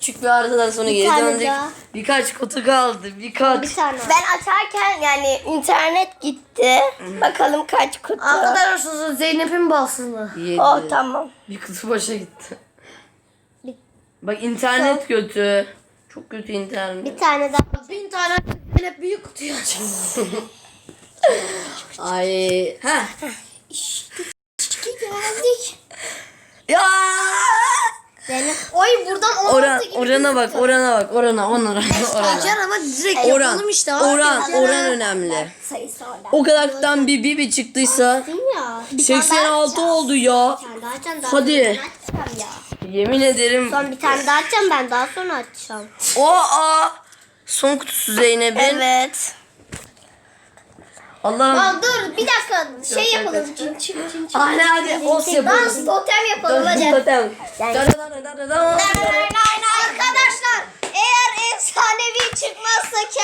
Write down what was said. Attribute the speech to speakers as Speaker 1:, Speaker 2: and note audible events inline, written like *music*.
Speaker 1: küçük bir arızadan sonra geri
Speaker 2: tane
Speaker 1: döndük.
Speaker 2: daha.
Speaker 1: Birkaç kutu kaldı. Birkaç.
Speaker 2: Bir tane.
Speaker 3: Ben açarken yani internet gitti. Bakalım kaç kutu.
Speaker 2: Arkadaşlar Zeynep'in balsızlığı.
Speaker 1: Yedi.
Speaker 3: Oh tamam.
Speaker 1: Bir kutu boşa gitti.
Speaker 2: Bir-
Speaker 1: Bak internet kötü. Çok kötü internet.
Speaker 2: Bir tane daha.
Speaker 3: Bin tane Zeynep büyük kutuyu *laughs* aç.
Speaker 1: Ay. Ha.
Speaker 3: Geldik.
Speaker 1: Ya.
Speaker 3: Oy buradan 16
Speaker 1: Oran,
Speaker 3: gibi.
Speaker 1: orana bak, orana bak, orana, orana, orana.
Speaker 3: Açar ama direkt
Speaker 1: Oran,
Speaker 3: yapalım işte. abi.
Speaker 1: oran, oran önemli.
Speaker 2: Sayısı orada.
Speaker 1: O kadardan bir bir çıktıysa
Speaker 2: Değil ya.
Speaker 1: 86 oldu ya.
Speaker 2: Bir tane daha açacağım. Daha
Speaker 1: Hadi.
Speaker 2: sonra açacağım ya.
Speaker 1: Yemin ederim.
Speaker 2: Son bir tane daha açacağım ben daha sonra açacağım.
Speaker 1: O a. Son kutusu Zeynep'in.
Speaker 3: Evet.
Speaker 1: Allah'ım.
Speaker 2: Aa, dur bir dakika şey yapalım. Cin çin çin çin.
Speaker 1: Hadi hadi os
Speaker 2: Dans
Speaker 1: yapalım.
Speaker 2: totem yapalım hadi.
Speaker 1: Totem.
Speaker 2: Yani-
Speaker 1: Da-da-da-da-da-da.
Speaker 2: Arkadaşlar eğer